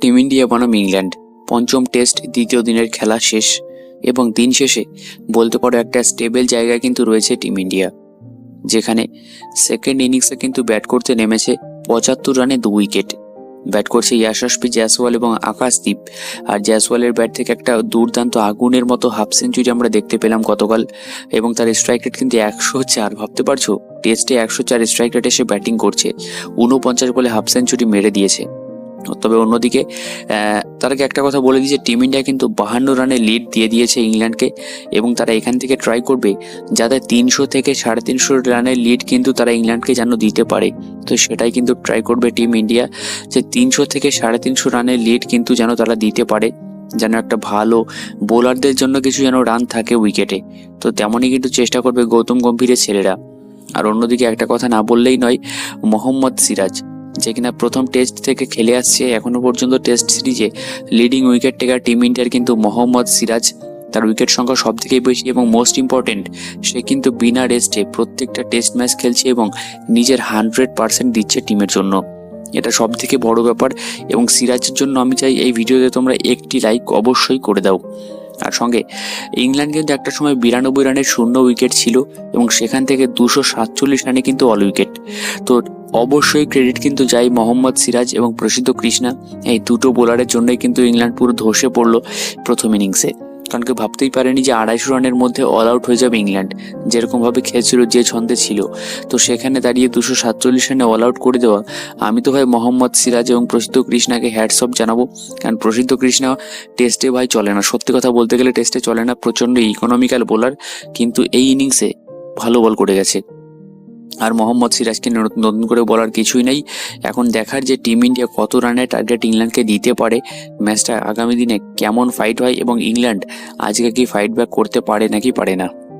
Team India বনাম England. পঞ্চম test, দ্বিতীয় দিনের খেলা শেষ এবং দিন শেষে বলতে পারো একটা স্টেবল জায়গায় কিন্তু রয়েছে টিম ইন্ডিয়া, যেখানে সেকেন্ড ইনিংসে কিন্তু ব্যাট করতে নেমেছে পঁচাত্তর রানে দু উইকেট। ব্যাট করছে ইয়াশাসপি জয়সওয়াল এবং আকাশদীপ। আর জয়সওয়ালের ব্যাট থেকে একটা দুর্দান্ত আগুনের মতো হাফ সেঞ্চুরি আমরা দেখতে পেলাম গতকাল এবং তার স্ট্রাইক রেট কিন্তু একশো চার। ভাবতে পারছ? টেস্টে একশো চার স্ট্রাইক রেটে এসে ব্যাটিং করছে। উনপঞ্চাশ বলে হাফ সেঞ্চুরি মেরে দিয়েছে। তবে অন্যদিকে তার আগে একটা কথা বলে দিয়েছে টিম ইন্ডিয়া কিন্তু বাহান্ন রানে লিড দিয়ে দিয়েছে ইংল্যান্ডকে এবং তারা এখান থেকে ট্রাই করবে যাতে তিনশো থেকে সাড়ে তিনশো রানের লিড কিন্তু তারা ইংল্যান্ডকে যেন দিতে পারে। তো সেটাই কিন্তু ট্রাই করবে টিম ইন্ডিয়া যে তিনশো থেকে সাড়ে তিনশো রানের লিড কিন্তু যেন তারা দিতে পারে, যেন একটা ভালো বোলারদের জন্য কিছু যেন রান থাকে উইকেটে তো তেমনই কিন্তু চেষ্টা করবে গৌতম গম্ভীরের ছেলেরা। আর অন্যদিকে একটা কথা না বললেই নয়, মোহাম্মদ সিরাজ। যে কিনা প্রথম টেস্ট থেকে খেলে আসছে, এখনও পর্যন্ত টেস্ট সিরিজে লিডিং উইকেট টেকার টিম ইন্ডিয়ার কিন্তু মোহাম্মদ সিরাজ তার উইকেট সংখ্যা সব থেকে বেশি এবং মোস্ট ইম্পর্টেন্ট সে কিন্তু বিনা রেস্টে প্রত্যেকটা টেস্ট ম্যাচ খেলছে এবং নিজের হান্ড্রেড পার্সেন্ট দিচ্ছে টিমের জন্য। এটা সব থেকে বড় ব্যাপার এবং সিরাজের জন্য আমি চাই এই ভিডিওতে তোমরা একটি লাইক অবশ্যই করে দাও। আর সঙ্গে। ইংল্যান্ড কিন্তু একটা সময় বিরানব্বই রানের শূন্য উইকেট ছিল এবং সেখান থেকে দুশো সাতচল্লিশ রানে কিন্তু অল উইকেট তো অবশ্যই ক্রেডিট কিন্তু যাই মোহাম্মদ সিরাজ এবং প্রসিদ্ধ কৃষ্ণা। এই দুটো বোলারের জন্যই কিন্তু ইংল্যান্ড পুরো ধসে পড়ল প্রথম ইনিংসে কারণ কেউ ভাবতেই পারেনি যে আড়াইশো রানের মধ্যে অল আউট হয়ে যাবে ইংল্যান্ড। যেরকমভাবে খেলছিল যে ছন্দে ছিল। তো সেখানে দাঁড়িয়ে দুশো সাতচল্লিশ রানে অল আউট করে দেওয়া। আমি তো ভাই মোহাম্মদ সিরাজ এবং প্রসিদ্ধ কৃষ্ণাকে হ্যাটসঅপ জানাব। কারণ প্রসিদ্ধ কৃষ্ণা টেস্টে ভাই চলে না। সত্যি কথা বলতে গেলে টেস্টে চলে না। প্রচণ্ড ইকোনমিক্যাল বোলার কিন্তু এই ইনিংসে ভালো বল করে গেছে। আর মোহাম্মদ সিরাজকে নতুন করে বলার কিছুই নেই। এখন দেখার যে টিম ইন্ডিয়া কত রানের টার্গেট ইংল্যান্ডকে দিতে পারে ম্যাচটা আগামী দিনে কেমন ফাইট হয় এবং ইংল্যান্ড আজকে কি ফাইট ব্যাক করতে পারে নাকি পারে না।